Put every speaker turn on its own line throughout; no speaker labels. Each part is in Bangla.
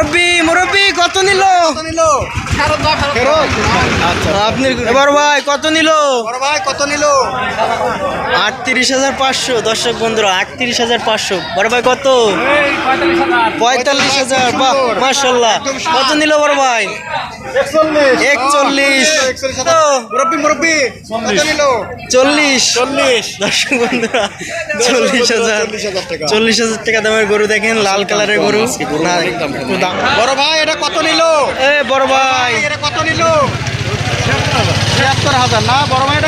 মুরব্বি মুরব্বী কত নিল?
কত নিল? ফেরত আচ্ছা।
আপনি এবার ভাই কত নিল?
বড় ভাই কত নিল?
আটত্রিশ হাজার পাঁচশো দর্শক বন্ধুরা আটত্রিশ হাজার পাঁচশো। বড় ভাই কত? পঁয়তাল্লিশ হাজার। বাহ মার্শাল্লাহ কত নিল বড় ভাই? একচল্লিশ। তো
মুরব্বি মুরব্বি কত নিল?
চল্লিশ।
চল্লিশ।
দর্শক বন্ধুরা চল্লিশ হাজার
চল্লিশ হাজার। টাকা।
দামের গরু দেখেন লাল কালারের গরু।
বড় ভাই এটা কত নিল?
এ বড় ভাই।
এটা কত নিল? ছিয়াত্তর হাজার না? বড় ভাই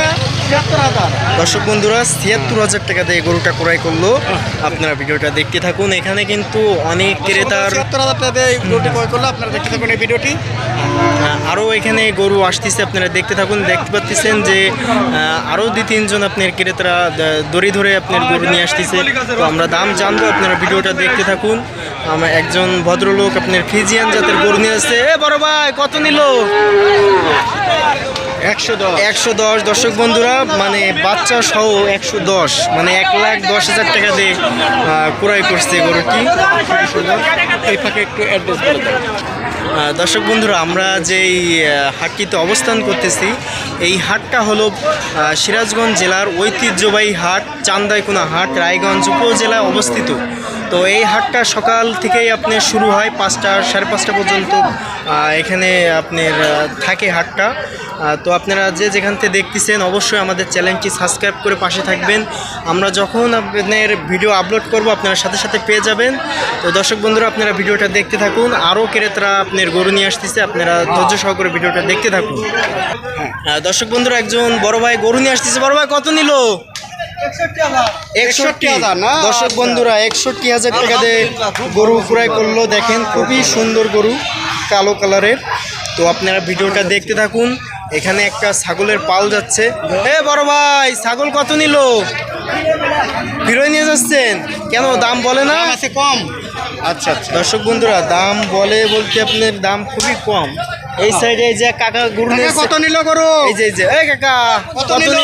ছিয়াত্তর হাজার।
দর্শক বন্ধুরা ছিয়াত্তর হাজার টাকা দিয়ে গরুটা ক্রয় করল। আপনারা ভিডিওটা দেখতে থাকুন। এখানে কিন্তু অনেক ক্রেতার
ছিয়াত্তর হাজার টাকা দিয়ে গরুটি ক্রয় করল। আপনারা দেখতে থাকুন এই ভিডিওটি।
আরও এখানে গরু আসতেছে আপনারা দেখতে থাকুন। দেখতে পাচ্ছেন যে আরও দুই তিনজন আপনার ক্রেতারা দড়ি ধরে আপনার গরু নিয়ে আসতেছে। তো আমরা দাম জানব আপনারা ভিডিওটা দেখতে থাকুন। আমার একজন ভদ্রলোক আপনার ফিজিয়ান জাতের গরু নিয়ে আসছে। এ বড় ভাই কত নিল?
একশো দশ।
দর্শক বন্ধুরা মানে বাচ্চা সহ একশো দশ মানে এক লাখ দশ হাজার টাকা দিয়ে ক্রয় করছে গরুটি।
এই ফাঁকে একটু অ্যাড্রেস করে
দর্শক বন্ধুরা, আমরা যেই হাটটিতে অবস্থান করতেছি, এই হাটটা হলো সিরাজগঞ্জ জেলার ঐতিহ্যবাহী হাট, চান্দাইকোনা হাট, রায়গঞ্জ উপজেলায় অবস্থিত। তো এই হাটটা সকাল থেকেই আপনি শুরু হয় পাঁচটা সাড়ে পাঁচটা পর্যন্ত এখানে আপনার থাকে হাটটা। তো আপনারা যে যেখান থেকে দেখতেছেন অবশ্যই আমাদের চ্যানেলটি সাবস্ক্রাইব করে পাশে থাকবেন। আমরা যখন আপনার ভিডিও আপলোড করব আপনারা সাথে সাথে পেয়ে যাবেন। তো দর্শক বন্ধুরা আপনারা ভিডিওটা দেখতে থাকুন। আরও ক্রেতারা আপনার গরু নিয়ে আসতেছে আপনারা ধৈর্য সহকারে ভিডিওটা দেখতে থাকুন। দর্শক বন্ধুরা একজন বড় ভাই গরু নিয়ে আসতেছে। বড় ভাই কত নিল? দর্শক। বন্ধুরা একষট্টি হাজার টাকা দিয়ে গরু ক্রয় করল। দেখেন খুবই সুন্দর গরু কালো কালারের। তো আপনারা ভিডিওটা দেখতে থাকুন। এখানে একটা ছাগলের পাল যাচ্ছে। এ বড় ভাই ছাগল কত নিল? ফিরোয় নিয়ে যাচ্ছেন? কেন দাম বলে না?
আছে কম। আচ্ছা আচ্ছা।
দর্শক বন্ধুরা দাম বলে বলতে আপনার দাম খুবই কম। এই সাইডে এই যে কাকা গরু
কত নিল গরু?
এই যে এই যে এই কাকা
কত নিল?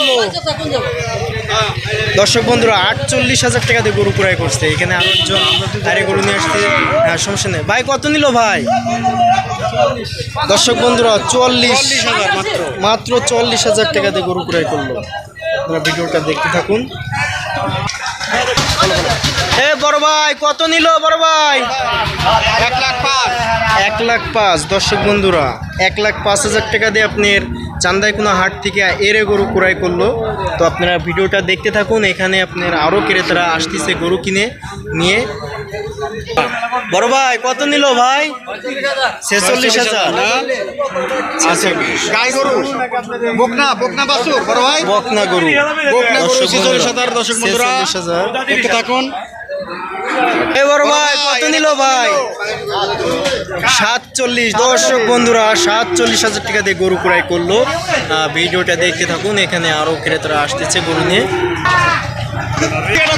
দর্শক বন্ধুরা, আটচল্লিশ হাজার টাকা দিয়ে গরু ক্রয় করছে। এখানে আরও একজন আরে গরু নিয়ে আসছে। হ্যাঁ সমস্যা নেই। ভাই, কত নিল ভাই? দর্শক বন্ধুরা চল্লিশ
মাত্র
মাত্র চল্লিশ হাজার টাকা দিয়ে গরু ক্রয় করল। আপনারা ভিডিওটা দেখতে থাকুন। এ, বড় ভাই, কত নিল বড় ভাই?
এক লাখ পাঁচ।
এক লাখ পাঁচ। দর্শক বন্ধুরা, এক লাখ পাঁচ হাজার টাকা দিয়ে আপনার চান্দাইকুনা হাট থেকে এরে গরু ক্রয় করল। তো আপনারা ভিডিওটা দেখতে থাকুন এখানে আপনার আরও ক্রেতারা আসতেছে গরু কিনে নিয়ে। বড় ভাই কত নিল ভাই? ছেচল্লিশ হাজার
আচ্ছা গাই গরু। বকনা বকনা বাসু বড় ভাই।
বকনা গরু।
বকনা গরু ছেচল্লিশ হাজার দর্শক বন্ধুরা।
46,000
দেখতে থাকুন।
এ বড় ভাই কত নিল ভাই? সাতচল্লিশ। দর্শক বন্ধুরা সাতচল্লিশ হাজার টাকা দিয়ে গরু ক্রয় করল। ভিডিওটা দেখতে থাকুন এখানে আরও ক্রেতারা আসতেছে গরু নিয়ে।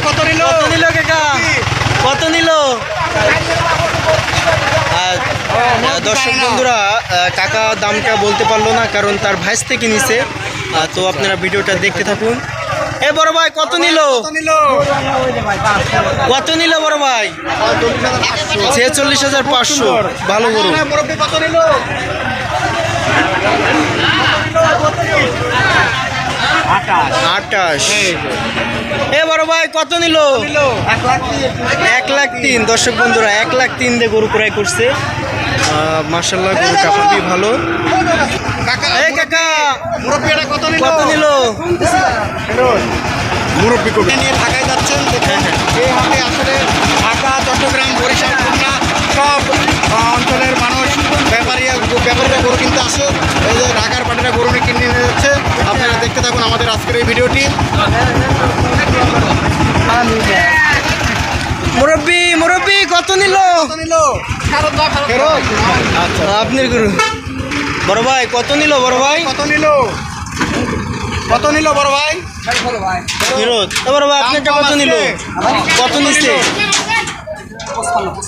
কত নিল?
কত নিল কাকা? কত নিল? আর, দর্শক বন্ধুরা কাকা দামটা বলতে পারল না কারণ তার ভাইস থেকে নিছে। তো আপনারা ভিডিওটা দেখতে থাকুন। এ বড় ভাই কত নিল?
কত নিল?
বড় ভাই? ছেচল্লিশ হাজার পাঁচশো। ভালো গরু।
কত নিল?
আটাশ এ বড় ভাই কত নিল?
এক লাখ
তিন। দর্শক বন্ধুরা এক লাখ তিন দিয়ে গরু ক্রয় করছে। মার্শাল্লাহ গরুটা খুবই ভালো। এ কাকা
কত নিল?
কত নিল?
মুরব্বি কবি। নিয়ে ঢাকায় যাচ্ছেন। দেখুন
হ্যাঁ,
এই হাটে আসলে ঢাকা চট্টগ্রাম বরিশাল খুলনা সব অঞ্চলের মানুষ ব্যাপারীরা ব্যাপারীরা গরু কিনতে আসে। এই যে ঢাকার পাটিরা গরু নিয়ে কিনে নিয়ে যাচ্ছে। আপনারা দেখতে থাকুন আমাদের আজকের এই ভিডিওটি।
মুরব্বি মুরব্বি কত নিল?
কত নিল? ফেরত? আচ্ছা।
আপনার গরু। বড় ভাই কত নিল বড় ভাই?
কত নিল? কত নিল বড় ভাই?
ফেরত এবার বড় ভাই আপনারটা কত নিল? কত নিচ্ছে?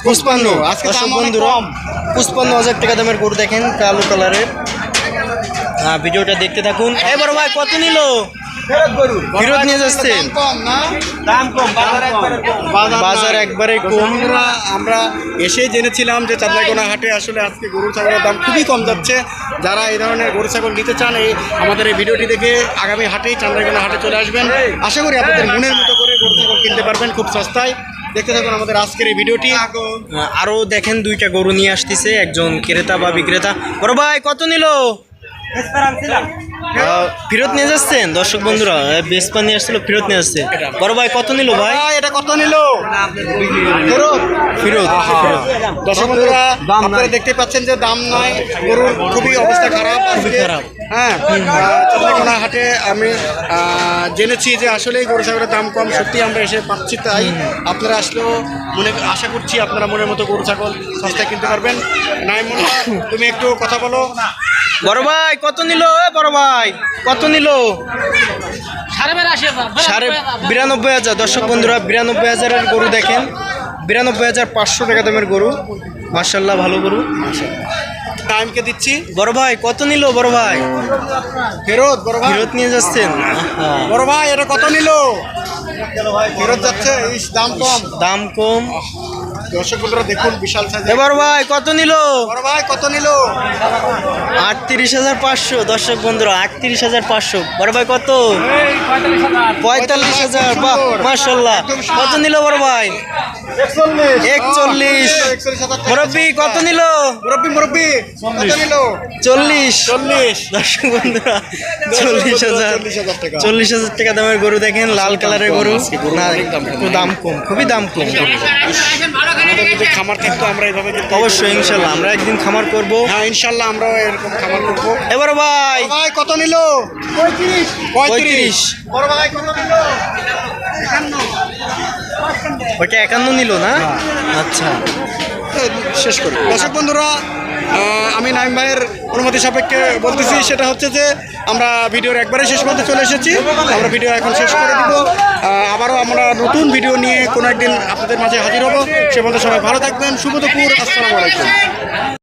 পুষ্পান্ন।
আজকে
বন্ধুরা পুষ্পান্ন হাজার টাকা দামের গরু দেখেন কালো কালারের। হ্যাঁ ভিডিওটা দেখতে থাকুন। এ বড় ভাই কত নিল? ফেরত নিয়ে যাচ্ছেন?
দাম কম না?
দাম কম বাজার একবারে কম।
আমরা এসে জেনেছিলাম যে চাঁদলাইকোনা হাটে আসলে আজকে গরু ছাগলের দাম খুবই কম যাচ্ছে। যারা এই ধরনের গরু ছাগল নিতে চান এই আমাদের এই ভিডিওটি দেখে আগামী হাটেই চাঁদলাইকোনা হাটে চলে আসবেন। আশা করি আপনাদের মনের মতো করে গরু ছাগল কিনতে পারবেন খুব সস্তায়। দেখতে থাকুন আমাদের আজকের এই ভিডিওটি।
আরও দেখেন দুইটা গরু নিয়ে আসতেছে একজন ক্রেতা বা বিক্রেতা। বড় ভাই কত নিল? ফেরত নিয়ে যাচ্ছেন? দর্শক বন্ধুরা বেসপা নিয়ে আসছিল ফেরত নিয়ে আসছে। বড় ভাই কত নিল ভাই?
এটা কত নিল? ফেরত। দর্শক বন্ধুরা আপনারা দেখতে পাচ্ছেন যে দাম নাই। গরুর খুবই অবস্থা খারাপ খুবই
খারাপ।
হ্যাঁ চন্দ্রকোনা হাটে আমি জেনেছি যে আসলেই গরু ছাগলের দাম কম। সত্যি আমরা এসে পাচ্ছি তাই। আপনারা আসলেও মনে আশা করছি আপনারা মনের মতো গরু ছাগল সস্তায় কিনতে পারবেন। নাই মনে তুমি একটু কথা বলো।
বড় ভাই কত নিল? বড় ভাই কত নিল? সাড়ে বিরানব্বই হাজার। দর্শক বন্ধুরা বিরানব্বই হাজারের গরু দেখেন। বিরানব্বই হাজার পাঁচশো টাকা দামের গরু। মার্শাল্লাহ ভালো গরু।
টাইমকে দিচ্ছি।
বড় ভাই কত নিল বড় ভাই?
ফেরত বড় ভাই।
ফেরত নিয়ে যাচ্ছেন?
বড় ভাই এটা কত নিল? ফেরত যাচ্ছে দাম কম।
দাম কম।
দর্শক বন্ধুরা দেখুন বিশাল সাইজ
এ বড় ভাই কত নিল?
বড় ভাই কত নিল?
আটত্রিশ হাজার পাঁচশো দর্শক বন্ধুরা আটত্রিশ হাজার পাঁচশো। বড় ভাই কত? পঁয়তাল্লিশ হাজার বাহ মার্শাল্লাহ কত নিল বড় ভাই? একচল্লিশ। মুরব্বী কত নিল?
মুরব্বি মুরব্বি কত নিল?
চল্লিশ।
চল্লিশ।
দর্শক বন্ধুরা চল্লিশ হাজার।
চল্লিশ হাজার টাকা।
চল্লিশ হাজার টাকা দামের গরু দেখেন লাল কালারের গরু। দাম কম। খুবই দাম কম।
আমাদের যদি খামার থাকতো আমরা এইভাবে
অবশ্যই ইনশাল্লাহ আমরা একদিন খামার করব।
হ্যাঁ ইনশাল্লাহ আমরাও এরকম খামার করব।
এবার ভাই।
ভাই কত নিল? পঁয়ত্রিশ।
পঁয়ত্রিশ।
বড় ভাই কত নিল?
ওইটা একান্ন নিল না? আচ্ছা।
শেষ করি। দর্শক বন্ধুরা আমি নাইম ভাইয়ের অনুমতি সাপেক্ষে বলতেছি, সেটা হচ্ছে যে আমরা ভিডিওর একবারে শেষ পর্যন্ত চলে এসেছি। আমরা ভিডিও এখন শেষ করে দিব। আবারও আমরা নতুন ভিডিও নিয়ে কোনো একদিন আপনাদের মাঝে হাজির হব। সে মধ্যে সবাই ভালো থাকবেন। শুভ দুপুর। আসসালামু আলাইকুম।